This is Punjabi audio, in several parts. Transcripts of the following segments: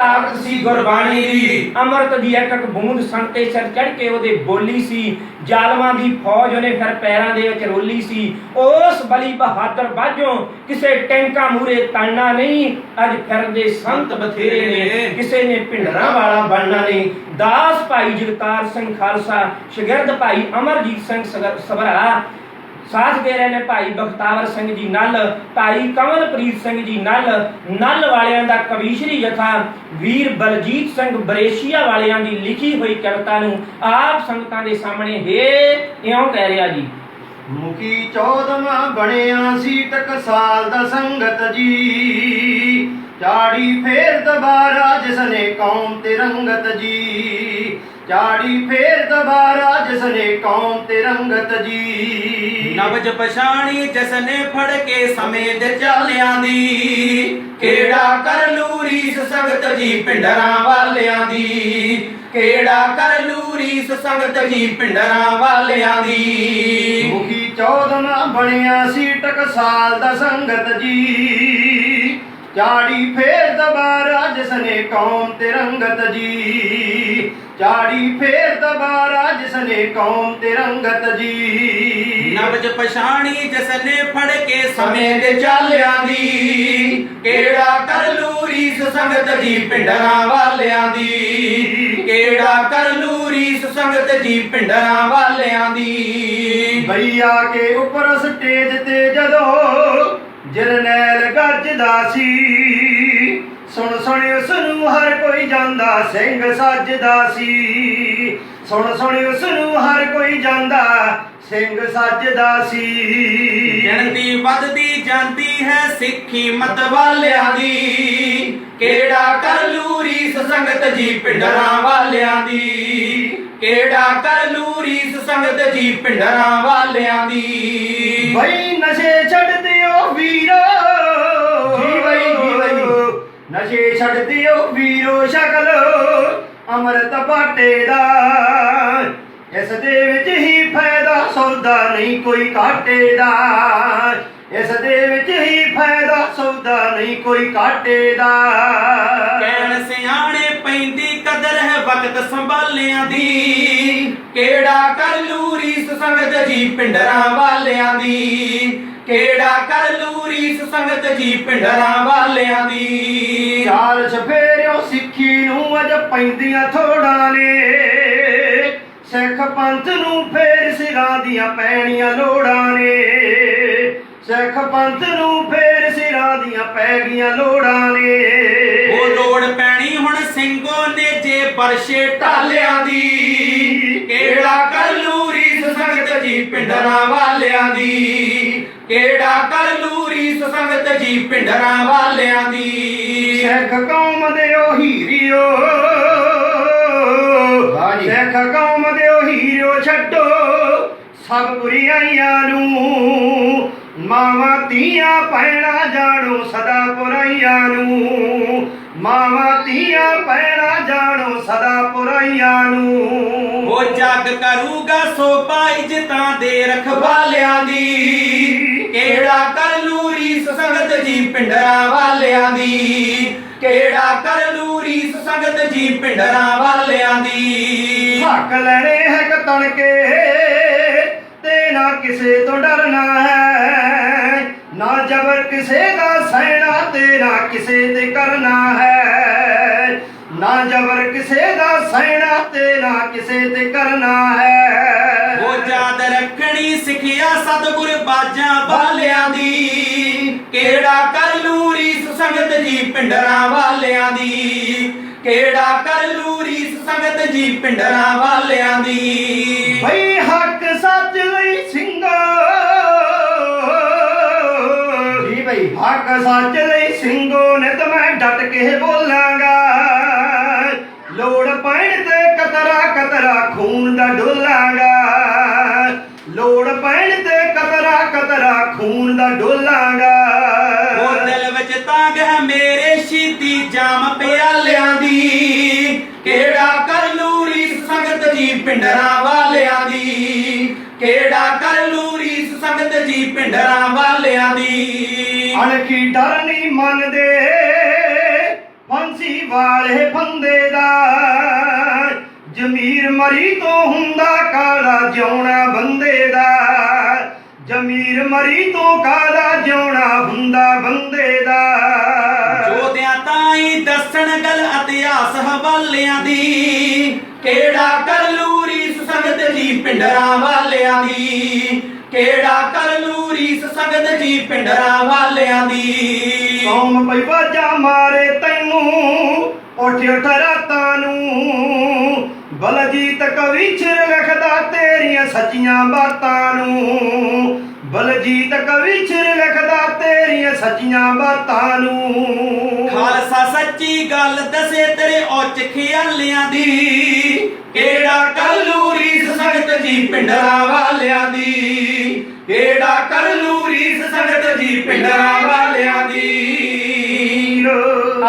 ਤਾਕਤ ਸੀ ਗੁਰਬਾਣੀ ਦੀ। ਅੰਮ੍ਰਿਤ ਦੀ ਇੱਕ ਇੱਕ ਬੂੰਦ ਸੰਤੇ ਸਿਰ ਚੜ ਕੇ ਉਹਦੇ ਬੋਲੀ ਸੀ। ਜ਼ਾਲਮਾਂ ਦੀ ਫੌਜ ਉਹਨੇ ਫਿਰ ਪੈਰਾਂ ਦੇ ਵਿੱਚ ਰੋਲੀ ਸੀ। ਉਸ ਬਲੀ ਬਹਾਦਰ ਬਾਝੋਂ ਕਿਸੇ ਟੈਂਕਾ ਮੂਰੇ ਤਣਨਾ ਨਹੀਂ। ਅੱਜ ਫਿਰਦੇ ਸੰਤ ਬਥੇਰੇ ਨੇ, ਕਿਸੇ ਨੇ ਭਿੰਡਰਾਂ ਵਾਲਾ ਬਣਨਾ ਨਹੀਂ। ਦਾਸ ਭਾਈ ਜਗਤਾਰ ਸਿੰਘ ਖਾਲਸਾ, ਸ਼ਗਿਰਦ ਭਾਈ ਅਮਰਜੀਤ ਸਿੰਘ ਸਗਰ- ਸਭਰਾ ਸਾਥ ਦੇ ਰਹੇ ਨੇ ਭਾਈ ਬਖਤਾਵਰ ਸਿੰਘ ਜੀ ਨਲ, ਭਾਈ ਕਮਲਪ੍ਰੀਤ ਸਿੰਘ ਜੀ ਨਲ ਨਲ ਵਾਲਿਆਂ ਦਾ ਕਵੀਸ਼ਰੀ ਜਥਾ, ਵੀਰ ਬਲਜੀਤ ਸਿੰਘ ਬਰੇਸ਼ੀਆ ਵਾਲਿਆਂ ਦੀ ਲਿਖੀ ਹੋਈ ਕਵਿਤਾ ਨੂੰ ਆਪ ਸੰਗਤਾਂ ਦੇ ਸਾਹਮਣੇ ਹੇ, ਇਉਂ ਕਹਿ ਰਿਹਾ ਜੀ। ਮੁਖੀ ਚੌਦਵਾਂ ਬਣਿਆ ਸੀ ਟਕਸਾਲ ਦਾ ਸੰਗਤ ਜੀ। ਚਾੜੀ ਫੇਰ ਦੁਬਾਰਾ ਜਿਸਨੇ ਕੌਮ ਤੇ ਰੰਗਤ ਜੀ। ਚਾੜੀ ਫੇਰ ਦੁਬਾਰਾ ਜਿਸਨੇ ਕੌਮ ਤੇ ਰੰਗਤ ਜੀ। ਨਵਜ ਪਛਾਣੀ ਜਸਨੇ ਫੜ ਕੇ ਸਮੇਂ ਦੇ ਚਾਲਿਆਂ ਦੀ। ਕਿਹੜਾ ਕਰ ਲੂ ਰੀਸ ਸੰਗਤ ਜੀ ਪਿੰਡਰਾਂ ਵਾਲਿਆਂ ਦੀ? ਕਿਹੜਾ ਕਰ ਲੂ ਰੀਸ ਸੰਗਤ ਜੀ ਪਿੰਡਰਾਂ ਵਾਲਿਆਂ ਦੀ? ਮੁਖੀ ਚੌਦਵਾਂ ਬਣਿਆ ਸੀ ਟਕਸਾਲ ਦਾ ਸੰਗਤ ਜੀ। ਚਾੜੀ ਫੇਰ ਦੁਬਾਰਾ ਜਿਸਨੇ ਕੌਮ ਤੇ ਰੰਗਤ ਜੀ। ਚਾੜੀ ਫੇਰ ਦੁਬਾਰਾ ਜਿਸਨੇ ਕੌਮ ਤੇ ਰੰਗਤ ਜੀ। ਨਵਜ ਪਛਾਣੀ ਜਸਨੇ ਫੜ ਕੇ ਸਮੇਂ ਦੇ ਚਾਲਿਆਂ ਦੀ। ਕਿਹੜਾ ਕਰ ਲੂ ਰੀਸ ਸੰਗਤ ਜੀ ਪਿੰਡਰਾਂ ਵਾਲਿਆਂ ਦੀ? ਕਿਹੜਾ ਕਰ ਲੂ ਰੀਸ ਸੰਗਤ ਜੀ ਪਿੰਡਰਾਂ ਵਾਲਿਆਂ ਦੀ? ਭਈਆ ਕੇ ਉੱਪਰ ਸਟੇਜ ਤੇ ਜਦੋਂ ਜਰਨੈਲ ਗੱਜਦਾ ਸੀ। ਸੁਣ ਸੁਣ ਉਸ ਨੂੰ ਹਰ ਕੋਈ ਜਾਂਦਾ ਸਿੰਘ ਸੱਜਦਾ ਸੀ। ਸੁਣ ਸੁਣ ਉਸ ਨੂੰ ਹਰ ਕੋਈ ਜਾਂਦਾ ਸਿੰਘ ਸੱਜਦਾ ਸੀ। ਗਿਣਤੀ ਵੱਧਦੀ ਜਾਂਦੀ ਹੈ ਸਿੱਖੀ ਮਤ ਵਾਲਿਆਂ ਦੀ। ਕਿਹੜਾ ਕਰ ਲੂ ਰੀਸ ਸੰਗਤ ਜੀ ਪਿੰਡਰਾਂ ਵਾਲਿਆਂ ਦੀ? ਕਿਹੜਾ ਕਰ ਲੂ ਰੀਸ ਸੰਗਤ ਜੀ ਪਿੰਡਰਾਂ ਵਾਲਿਆਂ ਦੀ? ਬਈ ਨਸ਼ੇ ਛੱਡ ਵੀਰੋ। ਜੀ ਬਈ, ਜੀ ਬਈ। ਨਸ਼ੇ ਛੱਡ ਦਿਓ ਵੀਰੋ ਸ਼ਕਲ ਅੰਮ੍ਰਿਤ ਬਾਟੇ ਦਾ। ਇਸ ਦੇ ਵਿੱਚ ਹੀ ਫਾਇਦਾ ਸੌਦਾ ਨਹੀਂ ਕੋਈ ਘਾਟੇ ਦਾ। ਇਸ ਦੇ ਵਿੱਚ ਹੀ ਫਾਇਦਾ ਸੌਦਾ ਨਹੀਂ ਕੋਈ ਘਾਟੇ ਦਾ। ਕਹਿਣ ਸਿਆਣੇ ਪੈਂਦੀ ਕਦਰ ਹੈ ਵਕਤ ਸੰਭਾਲਿਆਂ ਦੀ। ਕਿਹੜਾ ਕਰ ਲੂ ਰੀਸ ਸੰਗਤ ਜੀ ਪਿੰਡਰਾਂ ਵਾਲਿਆਂ ਦੀ। ਕਿਹੜਾ ਕਰ ਲੂ ਰੀਸ ਸੰਗਤ ਜੀ ਪਿੰਡਰਾਂ ਵਾਲਿਆਂ ਦੀ? ਚਾਲ ਸਫੇਰਿਓ ਸਿੱਖੀ ਨੂੰ ਅਜ ਪੈਂਦੀਆਂ ਥੋੜਾਂ ਨੇ। ਸਿੱਖ ਪੰਥ ਨੂੰ ਫੇਰ ਸਿਰਾਂ ਦੀਆਂ ਪੈਣੀਆਂ ਲੋੜਾਂ ਨੇ। ਸਿੱਖ ਪੰਥ ਨੂੰ ਫੇਰ ਸਿਰਾਂ ਦੀਆਂ ਪੈ ਗਈਆਂ ਲੋੜਾਂ ਨੇ। ਉਹ ਲੋੜ ਪੈਣੀ ਹੁਣ ਸਿੰਘੋ ਨੇ ਜੇ ਪਰਸ਼ੇ ਢਾਲਿਆਂ ਦੀ। ਕਿਹੜਾ ਕਰ ਲੂ ਰੀਸ ਸੰਗਤ ਜੀ ਪਿੰਡਰਾਂ ਵਾਲਿਆਂ ਦੀ। ਕਿਹੜਾ ਕਰ ਲੂ ਰੀਸ ਸੰਗਤ ਜੀ ਪਿੰਡਰਾਂ ਵਾਲਿਆਂ ਦੀ। ਸਿੱਖ ਕੌਮ ਦੇ ਉਹ ਹੀਰਿਓ। ਸਿੱਖ ਕੌਮ ਦੇ ਉਹ ਹੀਰਿਓ ਛੱਡੋ ਸਭ ਬੁਰੀਆਈਆਂ ਨੂੰ। ਮਾਵਾਂ ਧੀਆਂ ਪੈਣਾ ਜਾਣੋ ਸਦਾ ਪੁਰਾਈਆਂ ਨੂੰ। ਮਾਵਾਂ ਧੀਆਂ ਪੈਣਾ ਜਾਣੋ ਸਦਾ ਪੁਰਾਈਆਂ ਨੂੰ। ਉਹ ਜੱਗ ਕਰੂਗਾ ਸੋਭਾ ਇੱਜ਼ਤਾਂ ਦੇ ਰਖਵਾਲਿਆਂ ਦੀ। ਕਿਹੜਾ ਕਰ ਲੂ ਰੀਸ ਸੰਗਤ ਜੀ ਪਿੰਡਰਾਂ ਵਾਲਿਆਂ ਦੀ? ਕਿਹੜਾ ਕਰ ਲੂ ਰੀਸ ਸੰਗਤ ਜੀ ਪਿੰਡਰਾਂ ਵਾਲਿਆਂ ਦੀ? ਹੱਕ ਲੈਣੇ ਹੈ ਕਤਣ ਕੇ ਤੇ ਨਾ ਕਿਸੇ ਤੋਂ ਡਰਨਾ ਹੈ। ਨਾ ਜ਼ਬਰ ਕਿਸੇ ਦਾ ਸਹਿਣਾ ਤੇ, ਨਾ ਕਿਸੇ ਤੇ ਕਰਨਾ ਹੈ। ਨਾ ਜ਼ਬਰ ਕਿਸੇ ਦਾ ਸਹਿਣਾ ਤੇ, ਨਾ ਕਿਸੇ ਤੇ ਕਰਨਾ ਹੈ। ਉਹ ਯਾਦ ਰੱਖਣੀ ਸਿੱਖਿਆ ਸਤਿਗੁਰ ਬਾਜਾਂ ਵਾਲਿਆਂ ਦੀ। ਕਿਹੜਾ ਕਰ ਲੂ ਰੀਸ ਸੰਗਤ ਜੀ ਪਿੰਡਰਾਂ ਵਾਲਿਆਂ ਦੀ? ਕਿਹੜਾ ਕਰ ਲੂ ਰੀਸ ਸੰਗਤ ਜੀ ਪਿੰਡਰਾਂ ਵਾਲਿਆਂ ਦੀ? ਹੱਕ ਸੱਚ ਲਈ ਸਿੰਘੋ ਨਿਤ ਮੈਂ ਡਟ ਕੇ ਬੋਲਾਂਗਾ। ਲੋੜ ਪੈਣ ਤੇ ਕਤਰਾ ਕਤਰਾ ਖੂਨ ਦਾ ਡੋਲਾਂਗਾ। ਲੋੜ ਪੈਣ ਤੇ ਕਤਰਾ ਕਤਰਾ ਖੂਨ ਦਾ ਡੋਲਾਂਗਾ। ਉਹ ਦਿਲ ਵਿੱਚ ਤਾਂਗ ਹੈ ਮੇਰੇ ਸ਼ੀਤੀ ਜਾਮ ਪਿਆਲਿਆਂ ਦੀ। ਕਿਹੜਾ ਕਰ ਲੂ ਸੰਗਤ ਜੀ ਪਿੰਡਰਾਂ ਵਾਲਿਆਂ ਦੀ? ਕਿਹੜਾ ਕਰ ਲੂ ਸੰਗਤ ਜੀ ਪਿੰਡਰਾਂ ਵਾਲਿਆਂ ਦੀ? ਅਣਖੀ ਡਰ ਨਹੀਂ ਮੰਨਦੇ ਫਾਂਸੀ ਵਾਲੇ ਫੰਦੇ ਦਾ। ਜ਼ਮੀਰ ਮਰੀ ਤੋਂ ਹੁੰਦਾ ਕਾਲਾ ਜਿਉਣਾ ਬੰਦੇ ਦਾ। ਜ਼ਮੀਰ ਮਰੀ ਤੋਂ ਕਾਲਾ ਜਿਉਣਾ ਹੁੰਦਾ ਬੰਦੇ ਦਾ। ਜੋਧਿਆਂ ਤਾਈ ਦੱਸਣ ਗੱਲ ਇਤਿਹਾਸ ਹਵਾਲਿਆਂ ਦੀ। ਕਿਹੜਾ ਕਰ ਲੂਰੀ ਸੰਗਤ ਦੀ ਪਿੰਡਰਾਂ ਵਾਲਿਆਂ ਦੀ? ਕਿਹੜਾ ਕਰ ਲੂਰੀ ਸੰਗਤ ਜੀ ਪਿੰਡਰਾਂ ਵਾਲਿਆਂ ਦੀ? ਕੌਮ ਪਈ ਬਾਜਾ ਮਾਰੇ ਤੈਨੂੰ, ਉੱਠ ਉੱਠ ਰਾਤਾਂ ਨੂੰ। ਬਲਜੀਤ ਕਵੀ ਛਿਰ ਲਿਖਦਾ ਤੇਰੀਆਂ ਸੱਚੀਆਂ ਬਾਤਾਂ ਨੂੰ। ਬਲਜੀਤ ਕਵੀ ਛਿਰ ਲਿਖਦਾ ਤੇਰੀਆਂ ਸੱਚੀਆਂ ਬਾਤਾਂ ਨੂੰ। ਖਾਲਸਾ ਸੱਚੀ ਗੱਲ ਦੱਸੇ ਤੇਰੇ ਉੱਚ ਖਿਆਲਿਆਂ ਦੀ। ਕਿਹੜਾ ਕਲੂਰੀ ਸੰਗਤ ਜੀ ਪਿੰਡਰਾਂ ਵਾਲਿਆਂ ਦੀ? ਕਿਹੜਾ ਕਲੂਰੀ ਸੰਗਤ ਜੀ ਪਿੰਡਰਾਂ ਵਾਲਿਆਂ ਦੀ?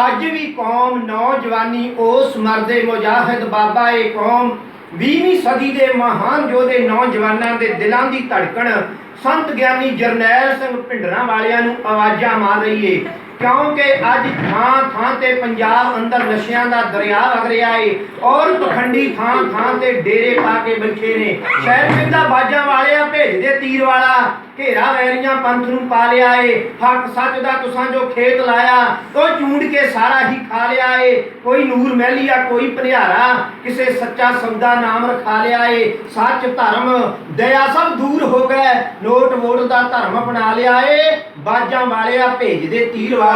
ਅੱਜ ਵੀ ਕੌਮ ਨੌਜਵਾਨੀ ਉਸ ਮਰਦੇ ਮੁਜਾਹਿਦ ਬਾਬਾ ਏ ਕੌਮ। 20ਵੀਂ ਸਦੀ ਦੇ ਮਹਾਨ ਯੋਧੇ ਨੌਜਵਾਨਾਂ ਦੇ ਦਿਲਾਂ ਦੀ ਧੜਕਣ ਸੰਤ ਗਿਆਨੀ ਜਰਨੈਲ ਸਿੰਘ ਭਿੰਡਰਾਂ ਵਾਲਿਆਂ ਨੂੰ ਆਵਾਜ਼ਾਂ ਮਾਰ ਰਹੀ ਏ ਕਿਉਂਕਿ ਅੱਜ ਥਾਂ ਥਾਂ ਤੇ ਪੰਜਾਬ ਅੰਦਰ ਨਸ਼ਿਆਂ ਦਾ ਦਰਿਆ ਵਗ ਰਿਹਾ ਏ ਔਰ ਪਖੰਡੀ ਥਾਂ ਥਾਂ ਤੇ ਡੇਰੇ ਪਾ ਕੇ ਬੈਠੇ ਨੇ। ਸ਼ਹਿਰ ਪਿੰਡਾ ਬਾਜਾਂ ਵਾਲਿਆ ਭੇਜਦੇ ਤੀਰ ਵਾਲਾ, ਘੇਰਾ ਵੈਰੀਆਂ ਪੰਥ ਨੂੰ ਪਾ ਲਿਆ ਏ। ਹੱਕ ਸੱਚ ਦਾ ਤੁਸਾਂ ਜੋ ਖੇਤ ਲਾਇਆ, ਉਹ ਚੂੰਡ ਕੇ ਸਾਰਾ ਹੀ ਖਾ ਲਿਆ ਏ। ਕੋਈ ਨੂਰ ਮਹਿਲੀਆ ਕੋਈ ਭਨਿਆਰਾ ਕਿਸੇ ਸੱਚਾ ਸੌਦਾ ਨਾਮ ਰਖਾ ਲਿਆ ਏ। ਸੱਚ ਧਰਮ, ਦਇਆ ਸਭ ਦੂਰ ਹੋ ਗਏ। ਨੋਟ ਵੋਟ ਦਾ ਧਰਮ ਅਪਣਾ ਲਿਆ ਏ। ਬਾਜਾਂ ਵਾਲਿਆ ਭੇਜਦੇ ਤੀਰ ਵਾਲਾ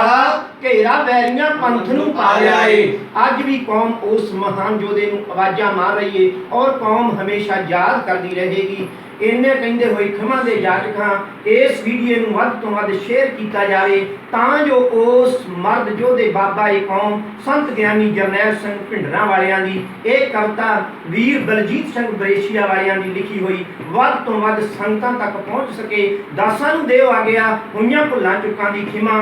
ਘੇਰਾ ਵੈਰੀਆਂ ਪੰਥ ਨੂੰ ਪਾ ਲਿਆ ਏ ਅੱਜ ਵੀ ਕੌਮ ਉਸ ਮਹਾਨ ਯੋਧੇ ਨੂੰ ਆਵਾਜ਼ਾਂ ਮਾਰ ਰਹੀ ਏ ਔਰ ਕੌਮ ਹਮੇਸ਼ਾ ਯਾਦ ਕਰਦੀ ਰਹੇਗੀ। ਇੰਨੇ ਕਹਿੰਦੇ ਹੋਏ ਖਿਮਾ ਦੇ ਜਾਜਕਾਂ ਇਸ ਵੀਡੀਓ ਨੂੰ ਵੱਧ ਤੋਂ ਵੱਧ ਸ਼ੇਅਰ ਕੀਤਾ ਜਾਵੇ ਤਾਂ ਜੋ ਉਸ ਮਰਦ ਯੋਧੇ ਬਾਬਾ ਏ ਕੌਮ ਸੰਤ ਗਿਆਨੀ ਜਰਨੈਲ ਸਿੰਘ ਭਿੰਡਰਾਂ ਵਾਲਿਆਂ ਦੀ ਇਹ ਕਵਿਤਾ ਵੀਰ ਬਲਜੀਤ ਸਿੰਘ ਬਰੇਸ਼ੀਆ ਵਾਲਿਆਂ ਦੀ ਲਿਖੀ ਹੋਈ ਵੱਧ ਤੋਂ ਵੱਧ ਸੰਗਤਾਂ ਤੱਕ ਪਹੁੰਚ ਸਕੇ। ਦਾਸਾਂ ਨੂੰ ਦਿਓ ਆ ਗਿਆ ਹੋਈਆਂ ਭੁੱਲਾਂ ਚੁੱਕਾਂ ਦੀ ਖਿਮਾ